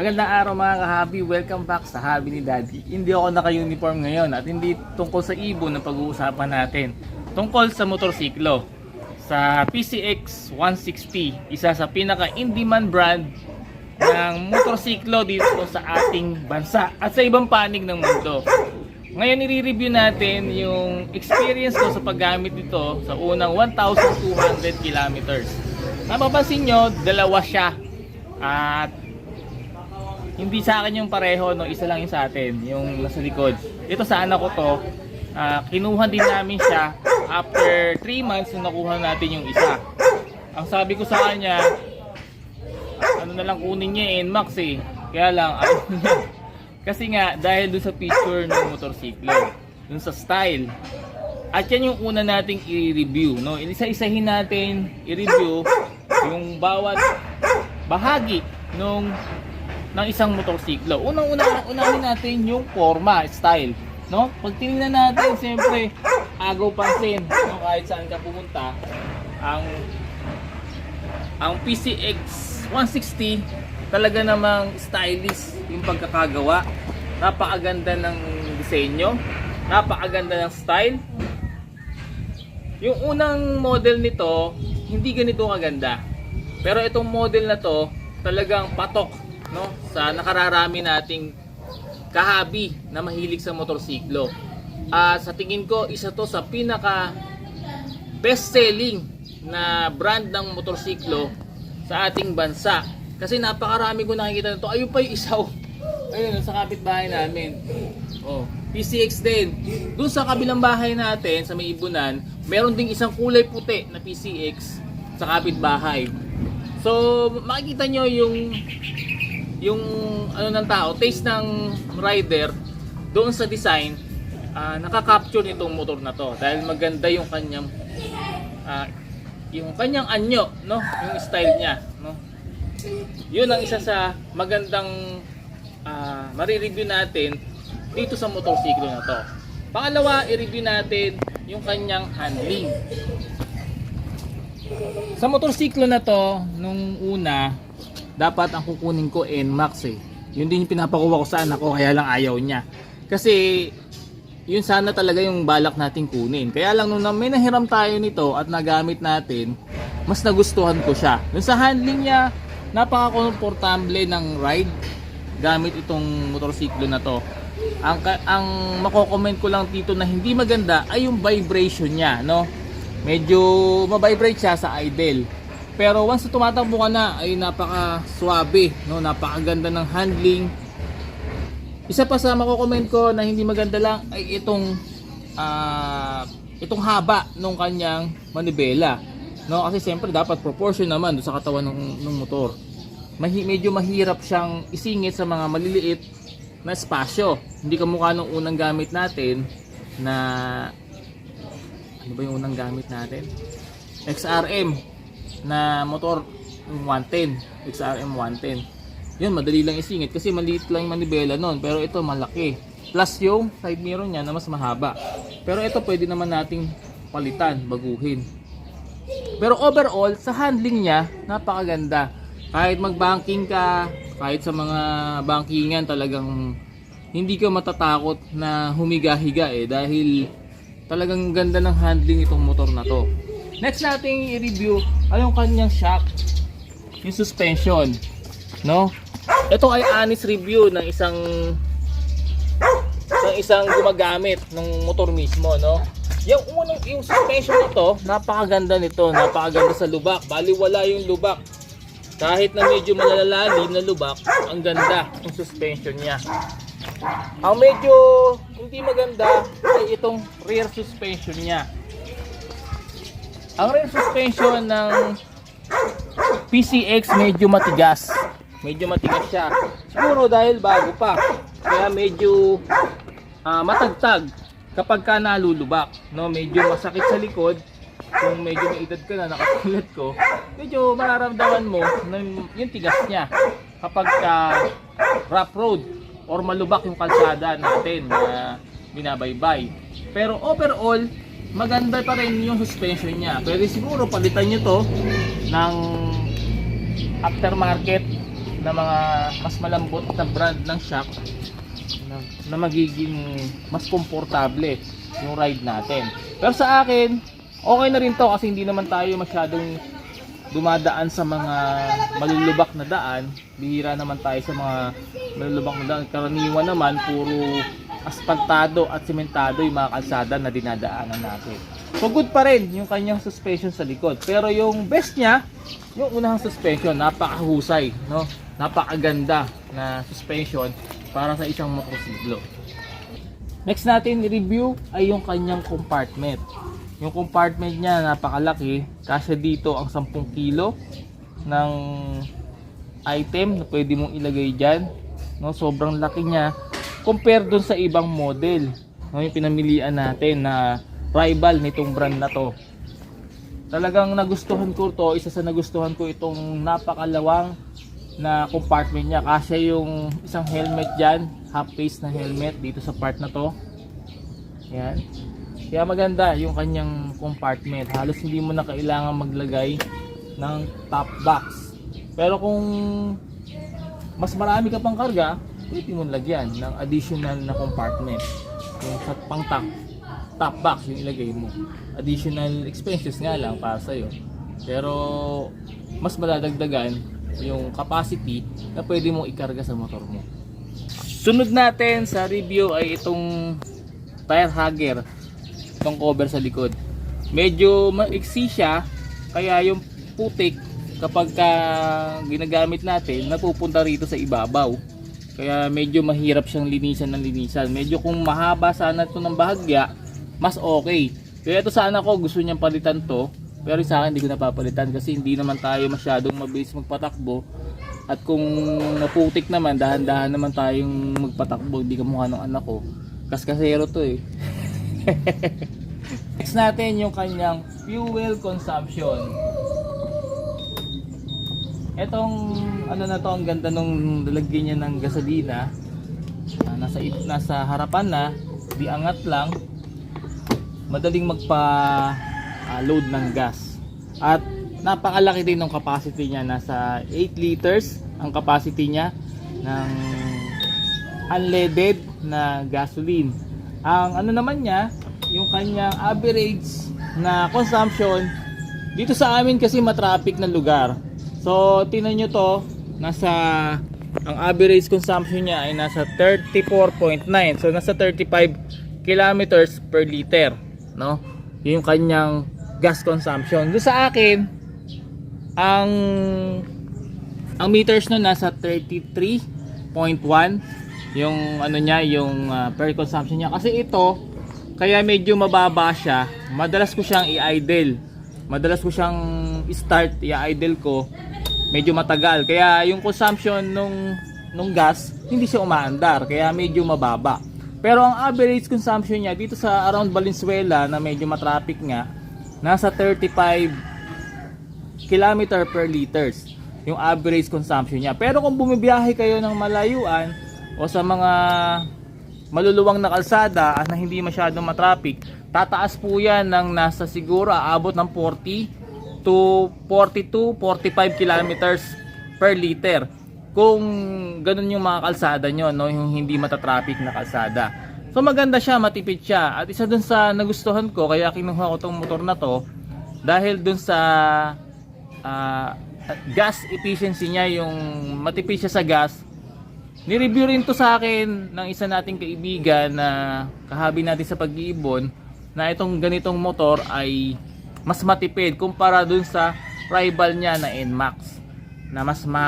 Magandang araw mga kahabi, welcome back sa Habi ni Daddy. Hindi ako naka-uniform ngayon at hindi tungkol sa ibon na pag-uusapan natin. Tungkol sa motorsiklo. Sa PCX 160, isa sa pinaka-in-demand brand ng motorsiklo dito sa ating bansa at sa ibang panig ng mundo. Ngayon i-review natin yung experience ko sa paggamit nito sa unang 1,200 kilometers. Mapapansin nyo, dalawa siya. At hindi sa akin yung pareho, no, isa lang yung sa atin, yung nasa likod. Ito sa anak ko to, ah, kinuha din namin siya after 3 months nung nakuha natin yung isa. Ang sabi ko sa kanya, ano na lang kunin niya NMAX eh. Kaya lang, niya. Kasi nga, dahil dun sa picture ng motorsiklo, dun sa style, at yan yung una nating i-review, no? Isa-isahin natin i-review yung bawat bahagi nung ng isang motorsiklo. Unang-una unahin natin yung forma, style, no? Pag tinignan natin, siyempre, agaw pansin, no? kahit saan ka pumunta, ang ang PCX 160 talaga namang stylish yung pagkakagawa. Napakaganda ng disenyo, napakaganda ng style. Yung unang model nito, hindi ganito kaganda. Pero itong model na to, talagang patok no sa nakararami nating kahabi na mahilig sa motorsiklo. At sa tingin ko, isa to sa pinaka best selling na brand ng motorsiklo sa ating bansa. Kasi napakarami ko nakikita nito. Ayun pa yung isaw. Ayun, sa kapitbahay namin. Oh, PCX din. Doon sa kabilang bahay natin, sa may ibunan, meron ding isang kulay puti na PCX sa kapitbahay. So, makikita nyo yung yung ano ng tao, taste ng rider doon sa design, ah, nakaka-capture nitong motor na to dahil maganda yung kanyang ah, yung kanyang anyo, no? Yung style niya, no? Yun ang isa sa magandang ah, marireview natin dito sa motorsiklo na to. Pangalawa, i-review natin yung kanyang handling. Sa motorsiklo na to, nung una, dapat ang kukunin ko NMAX eh. Yun din yung pinapakuha ko sa anak ko, kaya lang ayaw niya. Kasi, yun sana talaga yung balak nating kunin. Kaya lang nung may nahiram tayo nito at nagamit natin, mas nagustuhan ko siya. Dun sa handling niya, napaka-komportable ng ride gamit itong motorsiklo na to. Ang, ang mako-comment ko lang dito na hindi maganda ay yung vibration niya, no? Medyo mabibrate siya sa idle. Pero once tumatakbo ka na ay napaka suabe, no? Napakaganda ng handling. Isa pa sa mako-comment ko na hindi maganda lang ay itong ah, itong haba ng kanyang manibela. No, kasi siyempre dapat proportion naman doon sa katawan ng, ng motor. Mahi, medyo mahirap siyang isingit sa mga maliliit na espasyo. Hindi kamukha nung unang gamit natin na ano ba yung unang gamit natin? XRM na motor yung 110, XRM 110. Yun, madali lang isingit kasi maliit lang yung manibela nun, pero ito malaki. Plus yung side mirror niya na mas mahaba. Pero ito pwede naman nating palitan, baguhin. Pero overall, sa handling niya, napakaganda. Kahit mag-banking ka, kahit sa mga bankingan talagang hindi ka matatakot na humiga-higa eh dahil talagang ganda ng handling itong motor na to. Next nating i-review ay yung kanyang shock, yung suspension, no? Ito ay honest review ng isang ng isang gumagamit ng motor mismo, no? Yung unang yung suspension nito, napakaganda nito, napakaganda sa lubak. Bali wala yung lubak. Kahit na medyo malalalim na lubak, ang ganda ng suspension niya. Ang medyo hindi maganda ay itong rear suspension niya. Ang rear suspension ng PCX medyo matigas. Medyo matigas siya. Siguro dahil bago pa. Kaya medyo ah, matagtag kapag ka nalulubak. No? Medyo masakit sa likod. Kung medyo may edad ka na, nakatulad ko, medyo mararamdaman mo na yung tigas niya kapag ka rough road or malubak yung kalsada natin na binabaybay. Pero overall, maganda pa rin yung suspension niya. Pwede siguro palitan nyo to ng aftermarket na mga mas malambot na brand ng shock na, na magiging mas komportable yung ride natin. Pero sa akin, okay na rin to kasi hindi naman tayo masyadong dumadaan sa mga malulubak na daan. Bihira naman tayo sa mga malulubak na daan. Karaniwan naman, puro asfaltado at sementado yung mga kalsada na dinadaanan natin. So good pa rin yung kanyang suspension sa likod. Pero yung best niya, yung unang suspension, napakahusay, no? Napakaganda na suspension para sa isang motorsiklo. Next natin i-review ay yung kanyang compartment. Yung compartment niya napakalaki, kasi dito ang 10 kilo ng item na pwede mong ilagay dyan. No, sobrang laki niya compare dun sa ibang model. No, yung pinamilian natin na rival nitong brand na to. Talagang nagustuhan ko to, isa sa nagustuhan ko itong napakalawang na compartment niya kasi yung isang helmet dyan, half face na helmet dito sa part na to. Yan. Kaya maganda yung kanyang compartment. Halos hindi mo na kailangan maglagay ng top box. Pero kung mas marami ka pang karga, pwede mo lagyan ng additional na compartment. Yung sa pang top, top box yung ilagay mo. Additional expenses nga lang para sa'yo. Pero mas maladagdagan yung capacity na pwede mong ikarga sa motor mo. Sunod natin sa review ay itong tire hugger itong cover sa likod. Medyo maiksi siya kaya yung putik kapag ka ginagamit natin napupunta rito sa ibabaw. Kaya medyo mahirap siyang linisan ng linisan. Medyo kung mahaba sana ito ng bahagya, mas okay. Kaya ito sana ko gusto niyang palitan to. Pero sa akin hindi ko napapalitan kasi hindi naman tayo masyadong mabilis magpatakbo. At kung naputik naman, dahan-dahan naman tayong magpatakbo. Hindi ka mukha ng anak ko. Kaskasero to eh. Next natin yung kanyang fuel consumption. Etong ano na to, ang ganda nung lalagyan niya ng gasolina. Ah, nasa nasa harapan na, di angat lang. Madaling magpa ah, load ng gas. At napakalaki din ng capacity niya, nasa 8 liters ang capacity niya ng unleaded na gasoline. Ang ano naman niya, yung kanyang average na consumption dito sa amin kasi matraffic na lugar. So, tinan nyo to, nasa ang average consumption niya ay nasa 34.9. So, nasa 35 kilometers per liter, no? Yun yung kanyang gas consumption. Doon sa akin, ang ang meters no nasa 33.1 yung ano niya, yung uh, per consumption niya. Kasi ito, kaya medyo mababa siya. Madalas ko siyang i-idle. Madalas ko siyang i-start, i-idle ko. Medyo matagal. Kaya yung consumption nung nung gas, hindi siya umaandar. Kaya medyo mababa. Pero ang average consumption niya dito sa around Valenzuela na medyo matraffic nga, nasa 35 kilometer per liters yung average consumption niya. Pero kung bumibiyahe kayo ng malayuan o sa mga maluluwang na kalsada na hindi masyadong matraffic, tataas po yan ng nasa siguro aabot ng 40 to 42, 45 kilometers per liter. Kung ganun yung mga kalsada nyo, no, yung hindi matatraffic na kalsada. So maganda siya, matipid siya. At isa dun sa nagustuhan ko, kaya kinuha ko tong motor na to, dahil dun sa ah, gas efficiency niya, yung matipid siya sa gas, Ni-review rin to sa akin ng isa nating kaibigan na kahabi natin sa pag-iibon na itong ganitong motor ay mas matipid kumpara dun sa rival niya na NMAX na mas ma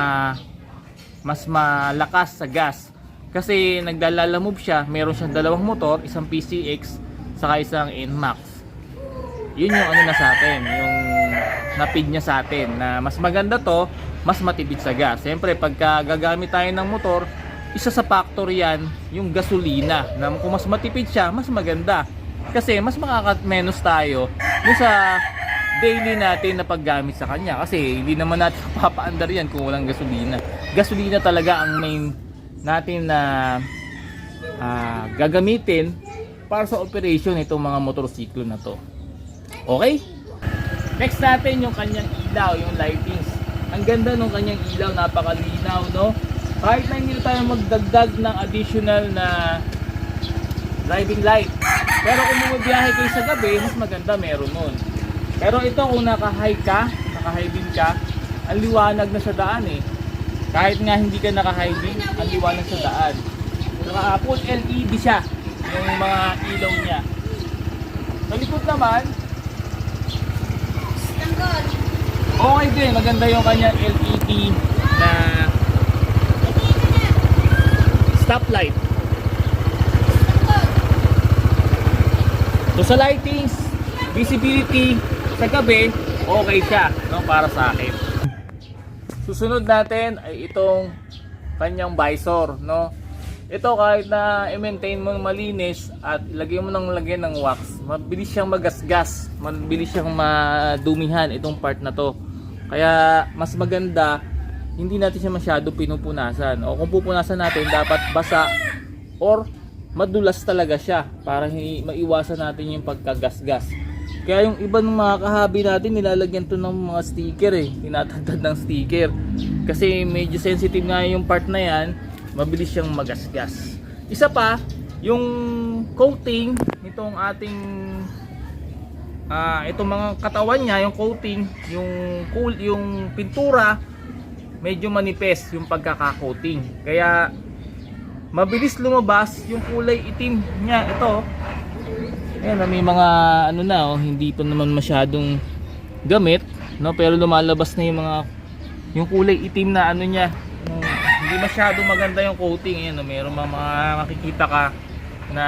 mas malakas sa gas. Kasi nagdalala move siya meron siyang dalawang motor isang PCX saka isang NMAX. Yun yung ano na sa atin yung napid niya sa atin na mas maganda to mas matipid sa gas. Siyempre pagka gagamit tayo ng motor isa sa factor yan yung gasolina. Na kung mas matipid siya mas maganda kasi mas makaka-menos tayo dun sa daily natin na paggamit sa kanya kasi hindi naman natin papaandar yan kung walang gasolina gasolina talaga ang main natin na ah, gagamitin para sa operation itong mga motorsiklo na to Okay? Next natin yung kanyang ilaw, yung lightings. Ang ganda ng kanyang ilaw, napakalinaw, no? Kahit na hindi tayo magdagdag ng additional na driving light. Pero kung bumabiyahe kayo sa gabi, mas maganda meron nun. Pero ito kung naka-high ka, naka-high beam ka, ang liwanag na sa daan eh. Kahit nga hindi ka naka-high beam, ang liwanag sa daan. Saka full LED siya, yung mga ilaw niya. Sa likod naman, okay din, maganda yung kanyang LED na stoplight. So sa lightings, visibility sa gabi, okay siya no, para sa akin. Susunod natin ay itong kanyang visor, no. Ito kahit na i-maintain mo malinis at ilagay mo ng lagyan ng wax, mabilis siyang magasgas, mabilis siyang madumihan itong part na to. Kaya mas maganda hindi natin siya masyado pinupunasan. O kung pupunasan natin, dapat basa or madulas talaga siya para maiwasan natin yung pagkagasgas. Kaya yung iba ng mga kahabi natin nilalagyan to ng mga sticker eh, tinatagtad ng sticker. Kasi medyo sensitive nga yung part na yan, mabilis siyang magasgas. Isa pa, yung coating nitong ating ah itong mga katawan niya, yung coating, yung cool, yung pintura, medyo manipes yung pagkaka-coating. Kaya mabilis lumabas yung kulay itim niya. Ito Ayan, may mga ano na oh, hindi pa naman masyadong gamit no? Pero lumalabas na yung mga yung kulay itim na ano niya. Yung, hindi masyadong maganda yung coating ayan oh, meron mga, mga makikita ka na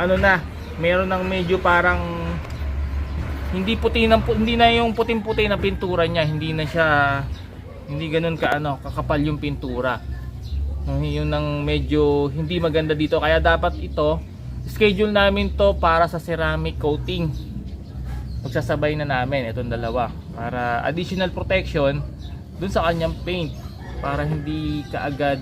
ano na meron ng medyo parang hindi puti na hindi na yung puting-puti na pintura niya. Hindi na siya hindi ganoon ka ano kakapal yung pintura. No, yun ang medyo hindi maganda dito. Kaya dapat ito schedule namin to para sa ceramic coating. Magsasabay na namin itong dalawa para additional protection dun sa kanyang paint para hindi kaagad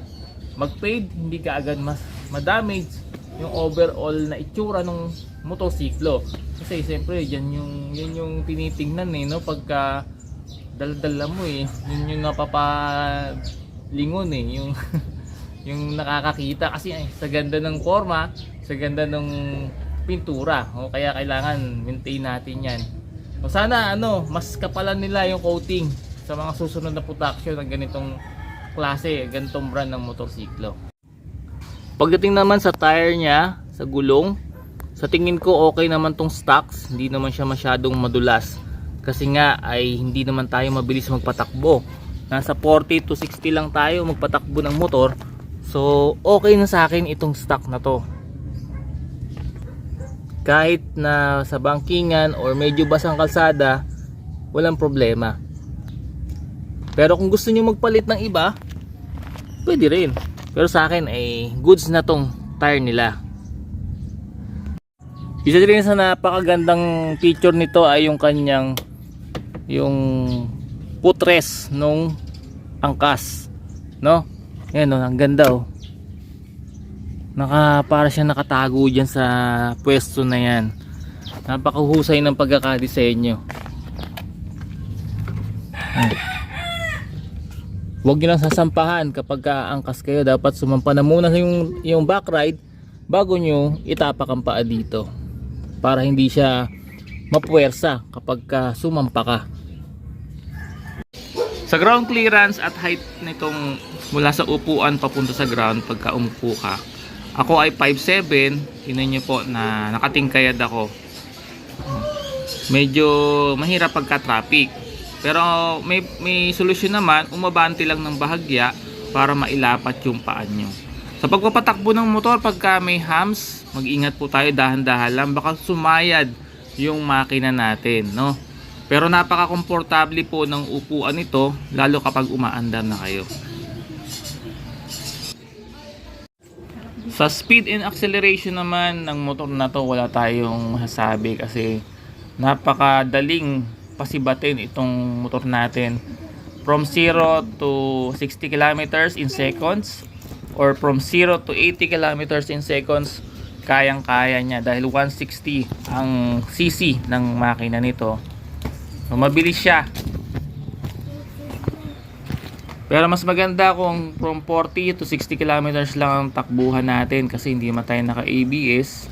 mag-fade hindi kaagad mas madamage yung overall na itsura ng motosiklo. Kasi siyempre yan yung yan yung tinitingnan eh no? Pagka daldala mo eh yun yung napapalingon eh yung yung nakakakita kasi ay, sa ganda ng forma, sa ganda ng pintura. O kaya kailangan maintain natin 'yan. O sana ano, mas kapalan nila yung coating sa mga susunod na production ng ganitong klase, ganitong brand ng motorsiklo. Pagdating naman sa tire niya, sa gulong, sa tingin ko okay naman tong stocks, hindi naman siya masyadong madulas. Kasi nga ay hindi naman tayo mabilis magpatakbo. Nasa 40 to 60 lang tayo magpatakbo ng motor. So, okay na sa akin itong stock na to. Kahit na sa bangkingan or medyo basang kalsada, walang problema. Pero kung gusto niyo magpalit ng iba, pwede rin. Pero sa akin ay goods na tong tire nila. Isa din sa napakagandang feature nito ay yung kanyang yung putres nung angkas, no? Yan oh, ang ganda oh. Naka para siya nakatago diyan sa pwesto na 'yan. Napakahusay ng pagkakadesenyo. Huwag niyo lang sasampahan kapag angkas kayo. Dapat sumampa na muna yung, yung back ride bago nyo itapak ang paa dito. Para hindi siya mapuwersa kapag ka sumampa ka. Sa ground clearance at height nitong mula sa upuan papunta sa ground pagka umupo ka. Ako ay 5'7". Tingnan nyo po na nakatingkayad ako. Medyo mahirap pagka traffic. Pero may, may solusyon naman, umabante lang ng bahagya para mailapat yung paan nyo. Sa pagpapatakbo ng motor, pagka may hams, mag-ingat po tayo dahan-dahan lang. Baka sumayad yung makina natin, no? Pero napaka-komportable po ng upuan nito, lalo kapag umaandar na kayo. Sa speed and acceleration naman ng motor na to, wala tayong masasabi kasi napakadaling pasibatin itong motor natin. From 0 to 60 kilometers in seconds or from 0 to 80 kilometers in seconds kayang-kaya niya dahil 160 ang cc ng makina nito. So, mabilis siya. Pero mas maganda kung from 40 to 60 kilometers lang ang takbuhan natin kasi hindi naman tayo naka-ABS.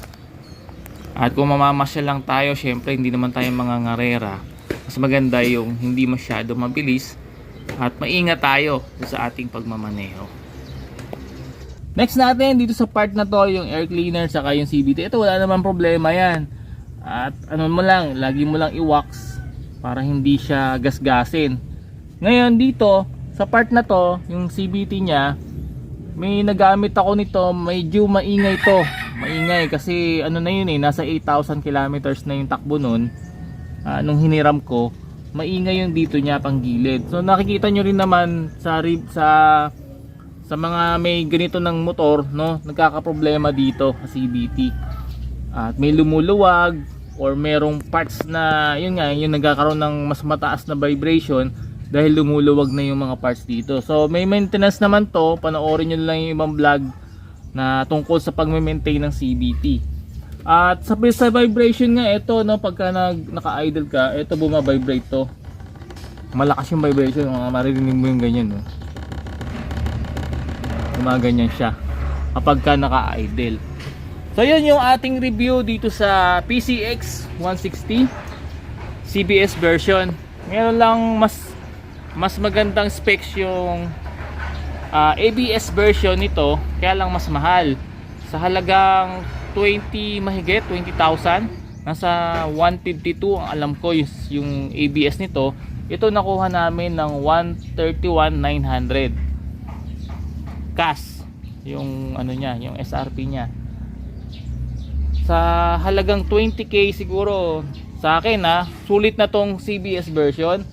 At kung mamamasyal lang tayo, syempre hindi naman tayo mga ngarera. Mas maganda yung hindi masyado mabilis at maingat tayo sa ating pagmamaneho. Next natin dito sa part na to yung air cleaner saka yung CVT. Ito wala naman problema yan. At ano mo lang, lagi mo lang i-wax para hindi siya gasgasin. Ngayon dito, sa part na to, yung CVT niya, may nagamit ako nito, medyo maingay to. Maingay kasi ano na yun eh, nasa 8,000 kilometers na yung takbo nun. Ah, nung hiniram ko, maingay yung dito niya pang gilid. So nakikita nyo rin naman sa sa sa mga may ganito ng motor, no, nagkakaproblema dito sa CVT. At may lumuluwag or merong parts na yun nga, yung nagkakaroon ng mas mataas na vibration dahil lumuluwag na yung mga parts dito. So may maintenance naman to, panoorin nyo lang yung ibang vlog na tungkol sa pagme-maintain ng CVT. At sa, sa vibration nga ito no pagka nag, naka-idle ka, ito buma-vibrate to. Malakas yung vibration, mga maririnig mo yung ganyan no. Gumaganyan siya kapag ka naka-idle. So yun yung ating review dito sa PCX 160 CBS version. Meron lang mas mas magandang specs yung ah, ABS version nito, kaya lang mas mahal. Sa halagang 20 mahigit, 20,000, nasa 152 ang alam ko yung, yung ABS nito. Ito nakuha namin ng 131,900 cash yung ano niya, yung SRP niya. Sa halagang 20k siguro sa akin ha, sulit na tong CBS version.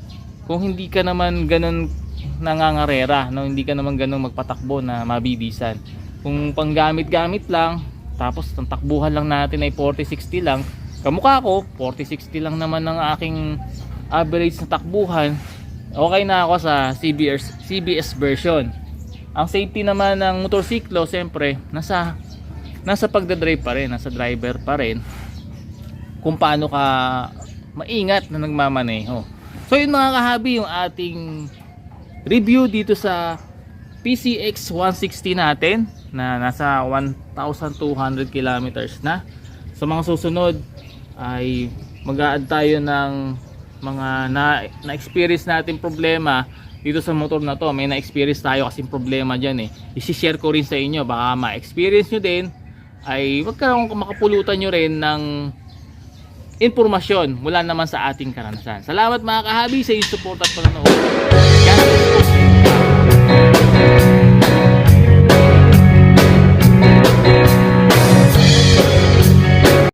Kung hindi ka naman ganun nangangarera, no, hindi ka naman ganun magpatakbo na mabibisan. Kung panggamit-gamit lang, tapos ang takbuhan lang natin ay 40-60 lang, kamukha ko, 40-60 lang naman ang aking average na takbuhan, okay na ako sa CBS, CBS version. Ang safety naman ng motorsiklo, siyempre, nasa nasa pagdadrive pa rin, nasa driver pa rin. Kung paano ka maingat na nagmamaneho. So yun mga kahabi, yung ating review dito sa PCX 160 natin na nasa 1,200 kilometers na. Sa mga susunod ay mag-a-add tayo ng mga na, na-experience natin problema dito sa motor na to. May na-experience tayo kasing problema dyan eh. I-share ko rin sa inyo. Baka ma-experience nyo din ay wag ka makapulutan nyo rin ng impormasyon mula naman sa ating karanasan. Salamat mga kahabi sa iyong support at panonood. God